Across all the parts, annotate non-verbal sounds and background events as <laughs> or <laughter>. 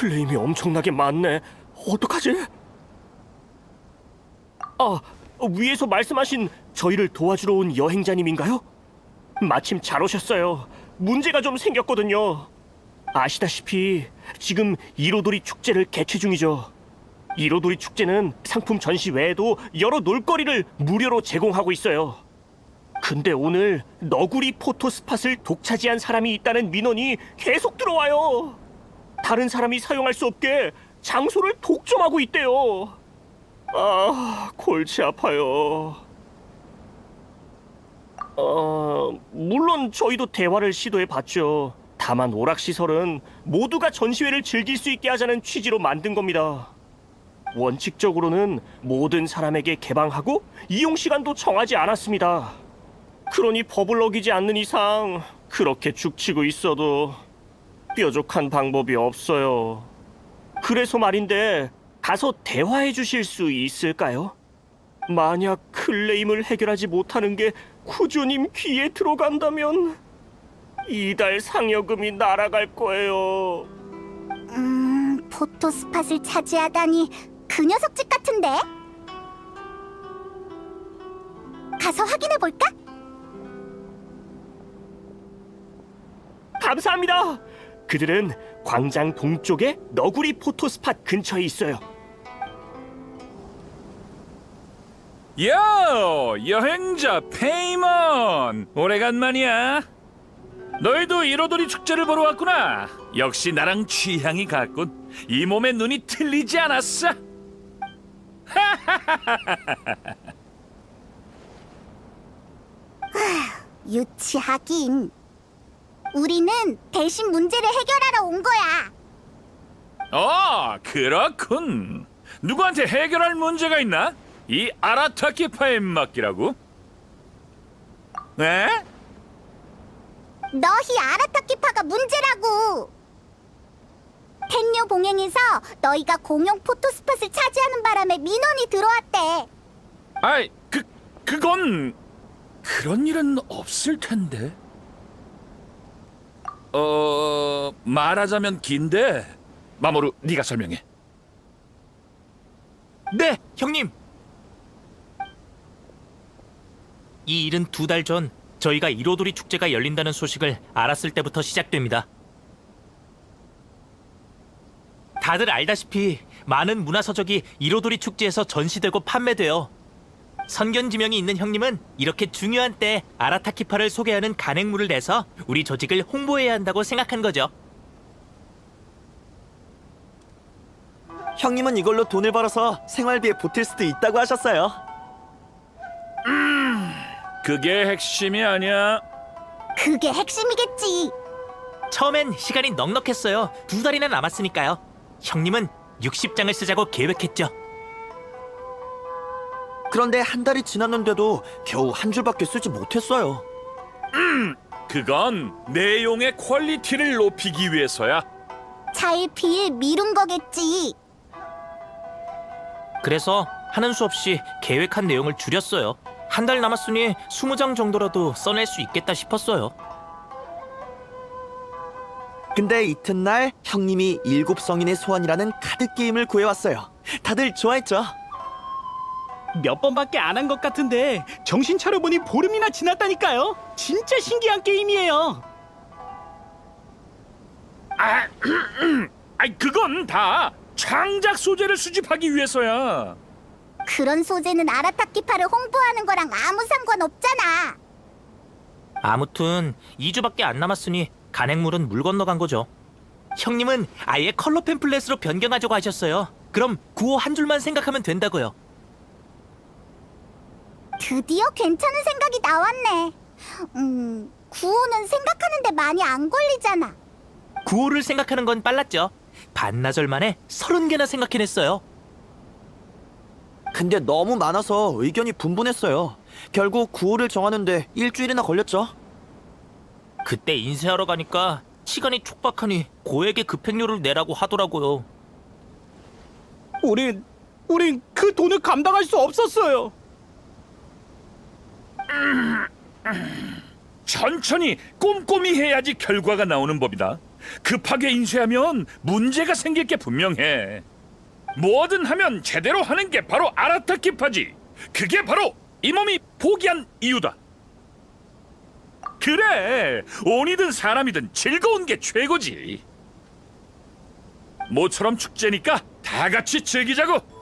클레임이 엄청나게 많네. 어떡하지? 아, 위에서 말씀하신 저희를 도와주러 온 여행자님인가요? 마침 잘 오셨어요. 문제가 좀 생겼거든요. 아시다시피 지금 이로돌이 축제를 개최 중이죠. 이로돌이 축제는 상품 전시 외에도 여러 놀거리를 무료로 제공하고 있어요. 근데 오늘 너구리 포토 스팟을 독차지한 사람이 있다는 민원이 계속 들어와요. 다른 사람이 사용할 수 없게 장소를 독점하고 있대요. 아, 골치 아파요. 어, 물론 저희도 대화를 시도해 봤죠. 다만 오락시설은 모두가 전시회를 즐길 수 있게 하자는 취지로 만든 겁니다. 원칙적으로는 모든 사람에게 개방하고 이용 시간도 정하지 않았습니다. 그러니 법을 어기지 않는 이상 그렇게 죽치고 있어도 뾰족한 방법이 없어요. 그래서 말인데 가서 대화해 주실 수 있을까요? 만약 클레임을 해결하지 못하는 게 구조님 귀에 들어간다면 이달 상여금이 날아갈 거예요. 음, 포토 스팟을 차지하다니 그 녀석 집 같은데? 가서 확인해 볼까? 감사합니다. 그들은 광장 동쪽의 너구리 포토 스팟 근처에 있어요. 요! 여행자 페이먼! 오래간만이야. 너희도 이로돌이 축제를 보러 왔구나. 역시 나랑 취향이 같군. 이 몸의 눈이 틀리지 않았어. 유치하긴. 우리는 대신 문제를 해결하러 온 거야. 어 그렇군 누구한테 해결할 문제가 있나? 이 아라타키파에 맡기라고? 네? 너희 아라타키파가 문제라고. 텐뇨 봉행에서 너희가 공용 포토 스팟을 차지하는 바람에 민원이 들어왔대. 아이 그 그건 그런 일은 없을 텐데. 어 말하자면 긴데 마모루 네가 설명해. 네, 형님. 이 일은 두 달 전 저희가 이로돌이 축제가 열린다는 소식을 알았을 때부터 시작됩니다. 다들 알다시피 많은 문화서적이 이로돌이 축제에서 전시되고 판매돼요. 선견지명이 있는 형님은 이렇게 중요한 때 아라타키파를 소개하는 간행물을 내서 우리 조직을 홍보해야 한다고 생각한 거죠. 형님은 이걸로 돈을 벌어서 생활비에 보탤 수도 있다고 하셨어요. 그게 핵심이 아니야. 그게 핵심이겠지. 처음엔 시간이 넉넉했어요. 두 달이나 남았으니까요. 형님은 60장을 쓰자고 계획했죠. 그런데 한 달이 지났는데도 겨우 한 줄밖에 쓰지 못했어요. 그건 내용의 퀄리티를 높이기 위해서야. 차일피일 미룬 거겠지. 그래서 하는 수 없이 계획한 내용을 줄였어요. 한 달 남았으니 20장 정도라도 써낼 수 있겠다 싶었어요. 근데 이튿날 형님이 일곱 성인의 소원이라는 카드 게임을 구해왔어요. 다들 좋아했죠? 몇 번밖에 안 한 것 같은데 정신 차려보니 보름이나 지났다니까요. 진짜 신기한 게임이에요. <clears throat> 아이 그건 다 창작 소재를 수집하기 위해서야. 그런 소재는 아라타키파를 홍보하는 거랑 아무 상관 없잖아. 아무튼 2주밖에 안 남았으니 간행물은 물 건너간 거죠. 형님은 아예 컬러 팸플렛으로 변경하자고 하셨어요. 그럼 구호 한 줄만 생각하면 된다고요. 드디어 괜찮은 생각이 나왔네. 음, 구호는 생각하는데 많이 안 걸리잖아. 구호를 생각하는 건 빨랐죠. 반나절 만에 30개나 생각해냈어요. 근데 너무 많아서 의견이 분분했어요. 결국 구호를 정하는데 일주일이나 걸렸죠. 그때 인쇄하러 가니까 시간이 촉박하니 고액의 급행료를 내라고 하더라고요. 우린 우린 그 돈을 감당할 수 없었어요. 천천히 꼼꼼히 해야지 결과가 나오는 법이다. 급하게 인쇄하면 문제가 생길 게 분명해. 뭐든 하면 제대로 하는 게 바로 아라타키파지. 그게 바로 이 몸이 포기한 이유다. 그래, 온이든 사람이든 즐거운 게 최고지. 모처럼 축제니까 다 같이 즐기자고.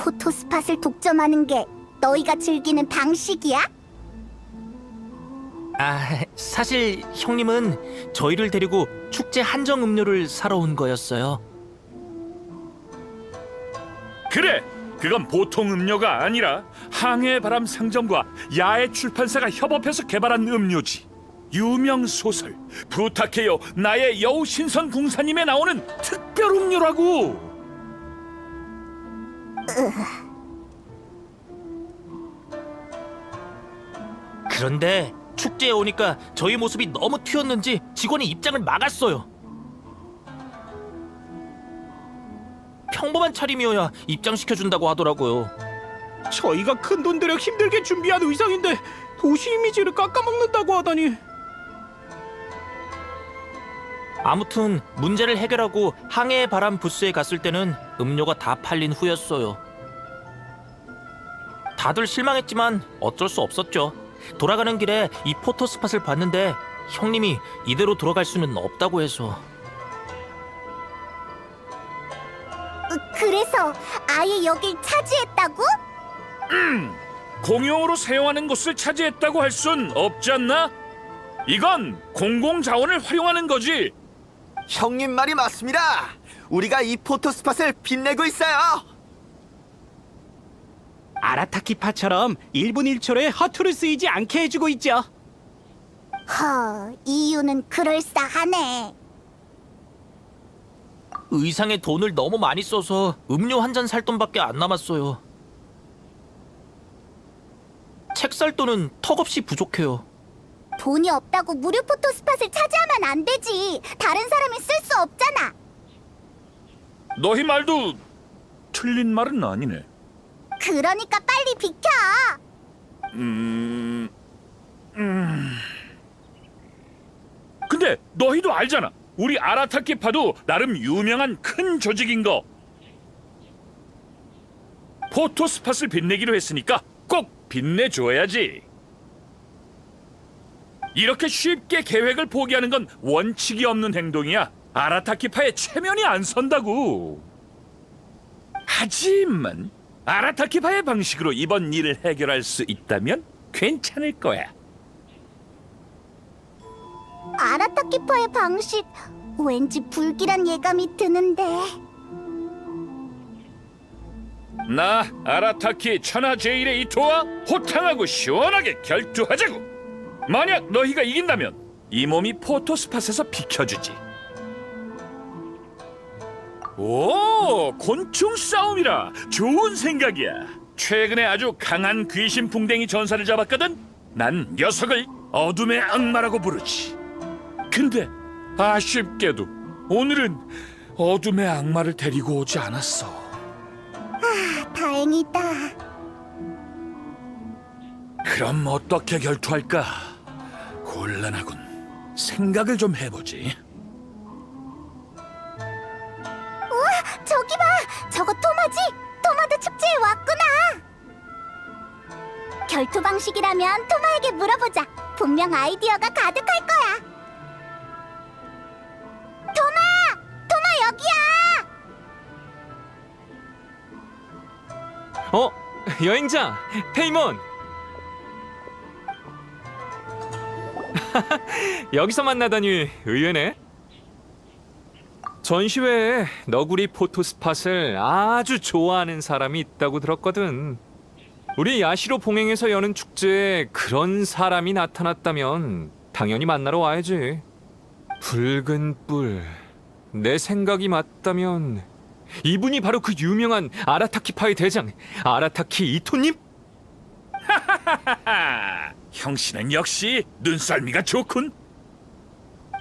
포토 스팟을 독점하는 게 너희가 즐기는 방식이야? 아, 사실 형님은 저희를 데리고 축제 한정 음료를 사러 온 거였어요. 그래, 그건 보통 음료가 아니라 항해 바람 상점과 야외 출판사가 협업해서 개발한 음료지. 유명 소설 부탁해요 나의 여우 신선 궁사님에 나오는 특별 음료라고. 그런데 축제에 오니까 저희 모습이 너무 튀었는지 직원이 입장을 막았어요. 평범한 차림이어야 입장시켜준다고 하더라고요. 저희가 큰 돈 들여 힘들게 준비한 의상인데 도시 이미지를 깎아먹는다고 하다니. 아무튼 문제를 해결하고 항해의 바람 부스에 갔을 때는 음료가 다 팔린 후였어요. 다들 실망했지만 어쩔 수 없었죠. 돌아가는 길에 이 포토 스팟을 봤는데 형님이 이대로 돌아갈 수는 없다고 해서 으, 그래서 아예 여길 차지했다고? 공용으로 사용하는 곳을 차지했다고 할 순 없지 않나? 이건 공공 자원을 활용하는 거지. 형님 말이 맞습니다. 우리가 이 포토 스팟을 빛내고 있어요. 아라타키파처럼 1분 1초에 허투루 쓰이지 않게 해주고 있죠. 허, 이유는 그럴싸하네. 의상에 돈을 너무 많이 써서 음료 한 잔 살 돈밖에 안 남았어요. 책 살 돈은 턱없이 부족해요. 돈이 없다고 무료 포토 스팟을 차지하면 안 되지. 다른 사람이 쓸 수 없잖아. 너희 말도 틀린 말은 아니네. 그러니까 빨리 비켜. 음, 음. 근데 너희도 알잖아. 우리 아라타키파도 나름 유명한 큰 조직인 거. 포토 스팟을 빛내기로 했으니까 꼭 빛내줘야지. 이렇게 쉽게 계획을 포기하는 건 원칙이 없는 행동이야. 아라타키파의 체면이 안 선다고. 하지만 아라타키파의 방식으로 이번 일을 해결할 수 있다면 괜찮을 거야. 아라타키퍼의 방식 왠지 불길한 예감이 드는데. 나 아라타키 천하 제일의 이토와 호탕하고 시원하게 결투하자고. 만약 너희가 이긴다면 이 몸이 포토스팟에서 비켜주지. 오, 곤충 싸움이라 좋은 생각이야. 최근에 아주 강한 귀신 풍뎅이 전사를 잡았거든. 난 녀석을 어둠의 악마라고 부르지. 근데 아쉽게도 오늘은 어둠의 악마를 데리고 오지 않았어. 다행이다. 그럼 어떻게 결투할까? 곤란하군. 생각을 좀 해보지. 저기 봐. 저거 토마지? 토마도 축제에 왔구나. 결투 방식이라면 토마에게 물어보자. 분명 아이디어가 가득할 거야. 토마! 토마 여기야! 어? 여행자 페이몬 <laughs> 여기서 만나다니 의외네. 전시회에 너구리 포토 스팟을 아주 좋아하는 사람이 있다고 들었거든. 우리 야시로 봉행에서 여는 축제에 그런 사람이 나타났다면 당연히 만나러 와야지. 붉은 뿔 내 생각이 맞다면. 이분이 바로 그 유명한 아라타키파의 대장 아라타키 이토님? <laughs> 하하, 형씨는 역시 눈썰미가 좋군.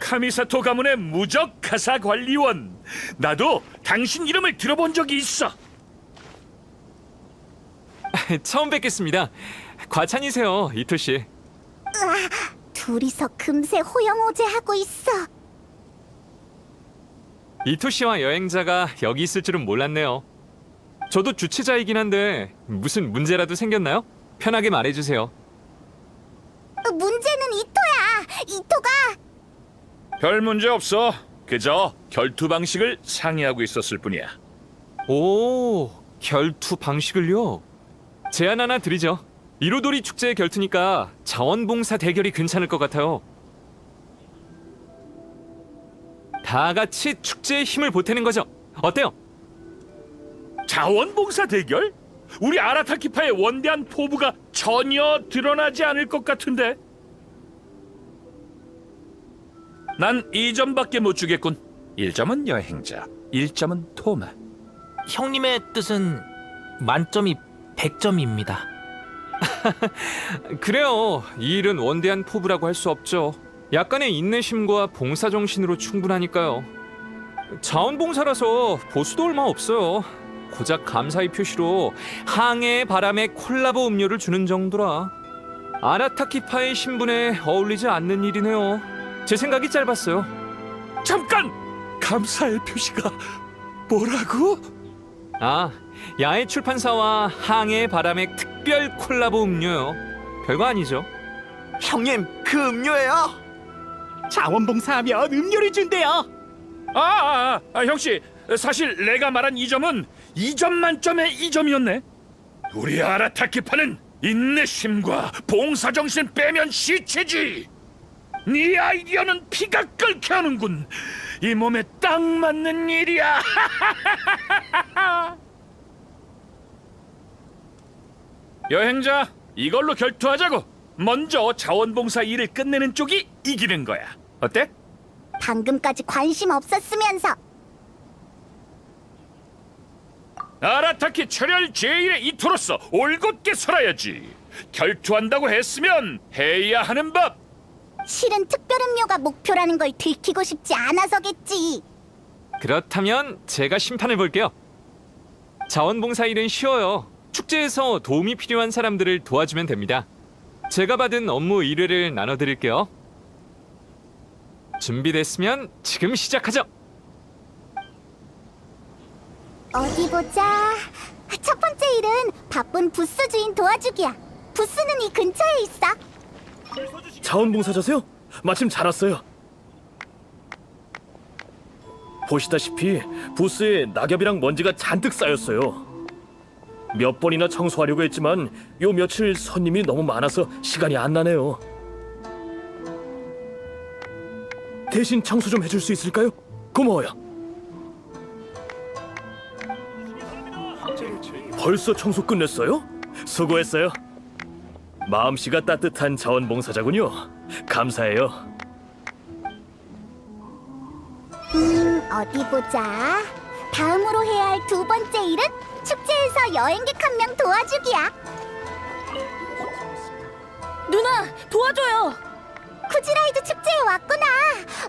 카미사토 가문의 무적 가사 관리원. 나도 당신 이름을 들어본 적이 있어. <laughs> 처음 뵙겠습니다. 과찬이세요, 이토 씨. 두 둘이서 금세 호영호재하고 있어. 이토 씨와 여행자가 여기 있을 줄은 몰랐네요. 저도 주최자이긴 한데 무슨 문제라도 생겼나요? 편하게 말해주세요. 어, 문제는 이토야. 이토가 별 문제 없어. 그저 결투 방식을 상의하고 있었을 뿐이야. 오, 결투 방식을요? 제안 하나 드리죠. 이로도리 축제의 결투니까 자원봉사 대결이 괜찮을 것 같아요. 다 같이 축제의 힘을 보태는 거죠. 어때요? 자원봉사 대결? 우리 아라타키파의 원대한 포부가 전혀 드러나지 않을 것 같은데. 난 2점밖에 못 주겠군. 1점은 여행자, 1점은 토마. 형님의 뜻은 만점이 100점입니다. <laughs> 그래요. 이 일은 원대한 포부라고 할 수 없죠. 약간의 인내심과 봉사 정신으로 충분하니까요. 자원봉사라서 보수도 얼마 없어요. 고작 감사의 표시로 항해의 바람에 콜라보 음료를 주는 정도라. 아나타키파의 신분에 어울리지 않는 일이네요. 제 생각이 짧았어요. 잠깐! 감사의 표시가 뭐라고? 아, 야외 출판사와 항해의 바람의 특별 콜라보 음료요. 별거 아니죠. 형님, 그 음료예요. 자원봉사하면 음료를 준대요. 아, 아, 아, 형씨, 사실 내가 말한 2점은 2점 만점의 2점이었네. 우리 아라타키파는 인내심과 봉사정신 빼면 시체지. 네 아이디어는 피가 끓게 하는군. 이 몸에 딱 맞는 일이야. <laughs> 여행자, 이걸로 결투하자고. 먼저 자원봉사 일을 끝내는 쪽이 이기는 거야. 어때? 방금까지 관심 없었으면서 아라타키 철혈 제1의 이토로서 올곧게 살아야지. 결투한다고 했으면 해야 하는 법. 실은 특별 음료가 목표라는 걸 들키고 싶지 않아서겠지. 그렇다면 제가 심판을 볼게요. 자원봉사 일은 쉬워요. 축제에서 도움이 필요한 사람들을 도와주면 됩니다. 제가 받은 업무 의뢰를 나눠드릴게요. 준비됐으면 지금 시작하죠. 어디 보자. 첫 번째 일은 바쁜 부스 주인 도와주기야. 부스는 이 근처에 있어. 자원봉사자세요? 마침 잘 왔어요. 보시다시피 부스에 낙엽이랑 먼지가 잔뜩 쌓였어요. 몇 번이나 청소하려고 했지만 요 며칠 손님이 너무 많아서 시간이 안 나네요. 대신 청소 좀 해줄 수 있을까요? 고마워요. 벌써 청소 끝냈어요? 수고했어요. 마음씨가 따뜻한 자원봉사자군요. 감사해요. 음, 어디 보자. 다음으로 해야 할 두 번째 일은 축제에서 여행객 한 명 도와주기야. 누나, 도와줘요. 쿠지라이드 축제에 왔구나.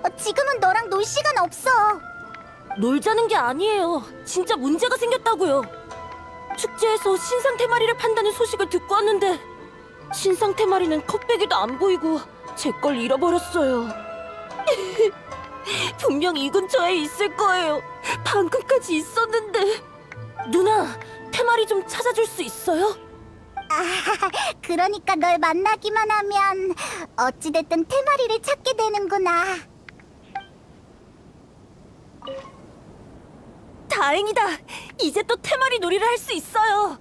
어, 지금은 너랑 놀 시간 없어. 놀자는 게 아니에요. 진짜 문제가 생겼다고요. 축제에서 신상 테마리를 판다는 소식을 듣고 왔는데 신상 테마리는 컵배기도 안 보이고 제 걸 잃어버렸어요. <laughs> 분명 이 근처에 있을 거예요. 방금까지 있었는데. 누나, 테마리 좀 찾아줄 수 있어요? <laughs> 그러니까 널 만나기만 하면 어찌됐든 테마리를 찾게 되는구나. 다행이다. 이제 또 테마리 놀이를 할 수 있어요.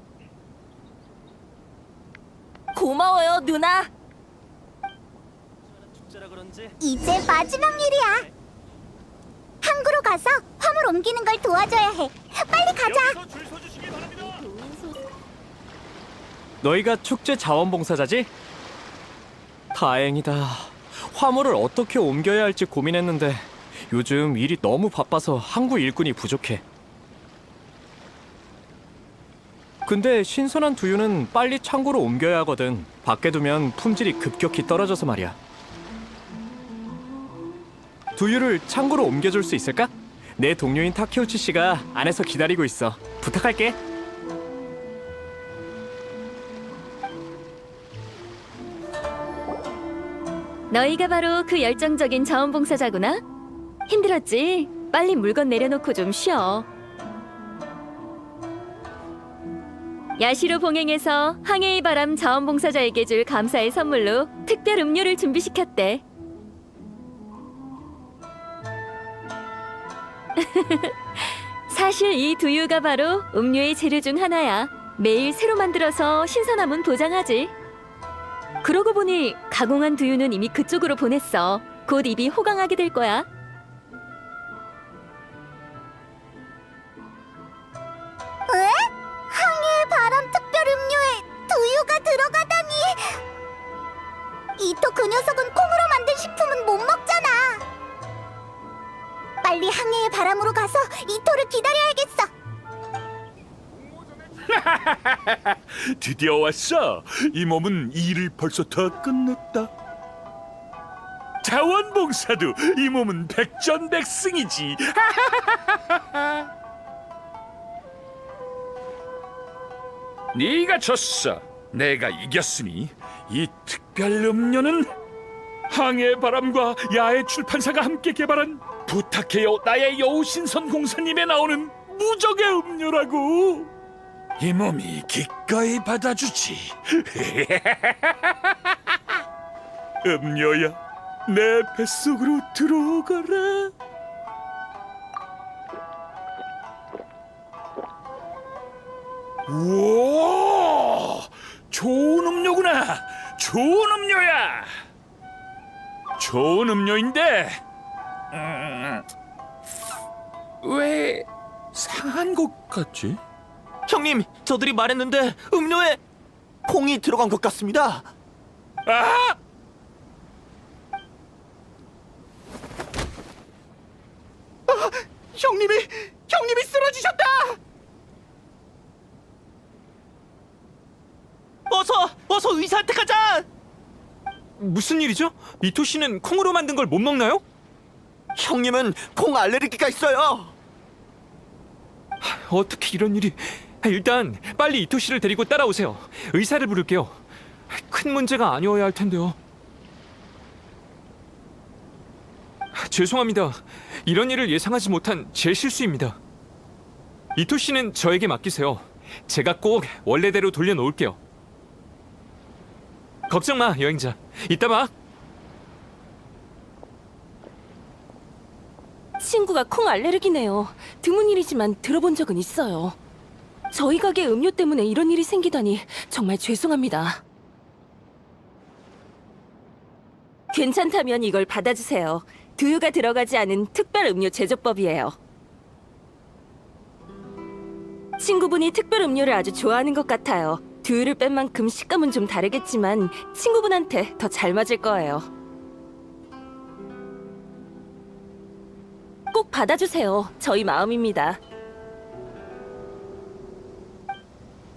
고마워요, 누나. 이제 마지막 일이야. 항구로 가서 화물 옮기는 걸 도와줘야 해. 빨리 가자. 너희가 축제 자원봉사자지? 다행이다. 화물을 어떻게 옮겨야 할지 고민했는데 요즘 일이 너무 바빠서 항구 일꾼이 부족해. 근데 신선한 두유는 빨리 창고로 옮겨야 하거든. 밖에 두면 품질이 급격히 떨어져서 말이야. 두유를 창고로 옮겨줄 수 있을까? 내 동료인 타케우치 씨가 안에서 기다리고 있어. 부탁할게. 너희가 바로 그 열정적인 자원봉사자구나? 힘들었지? 빨리 물건 내려놓고 좀 쉬어. 야시로 봉행에서 항해의 바람 자원봉사자에게 줄 감사의 선물로 특별 음료를 준비시켰대. <laughs> 사실 이 두유가 바로 음료의 재료 중 하나야. 매일 새로 만들어서 신선함은 보장하지. 그러고 보니 가공한 두유는 이미 그쪽으로 보냈어. 곧 입이 호강하게 될 거야. 그 녀석은 콩으로 만든 식품은 못 먹잖아. 빨리 항해의 바람으로 가서 이토를 기다려야겠어. <laughs> 드디어 왔어. 이 몸은 일을 벌써 다 끝냈다. 자원봉사도 이 몸은 백전백승이지. <laughs> 네가 졌어. 내가 이겼으니 이 특별 음료는 항해 바람과 야외 출판사가 함께 개발한 부탁해요 나의 여우신선 공사님에 나오는 무적의 음료라고. 이 몸이 기꺼이 받아주지. <laughs> 음료야, 내 뱃속으로 들어오거라. 우와, 좋은 음료구나. 좋은 음료야. 좋은 음료인데, 음, 왜 상한 것 같지? 형님, 저들이 말했는데 음료에 콩이 들어간 것 같습니다. 아! 형님이 형님이 쓰러지셨다. 어서 어서 의사한테 가자. 무슨 일이죠? 이토 씨는 콩으로 만든 걸 못 먹나요? 형님은 콩 알레르기가 있어요. 어떻게 이런 일이? 일단 빨리 이토 씨를 데리고 따라오세요. 의사를 부를게요. 큰 문제가 아니어야 할 텐데요. 죄송합니다. 이런 일을 예상하지 못한 제 실수입니다. 이토 씨는 저에게 맡기세요. 제가 꼭 원래대로 돌려놓을게요. 걱정 마, 여행자. 이따 봐. 친구가 콩 알레르기네요. 드문 일이지만 들어본 적은 있어요. 저희 가게 음료 때문에 이런 일이 생기다니 정말 죄송합니다. 괜찮다면 이걸 받아주세요. 두유가 들어가지 않은 특별 음료 제조법이에요. 친구분이 특별 음료를 아주 좋아하는 것 같아요. 두유를 뺀 만큼 식감은 좀 다르겠지만 친구분한테 더 잘 맞을 거예요. 꼭 받아주세요. 저희 마음입니다.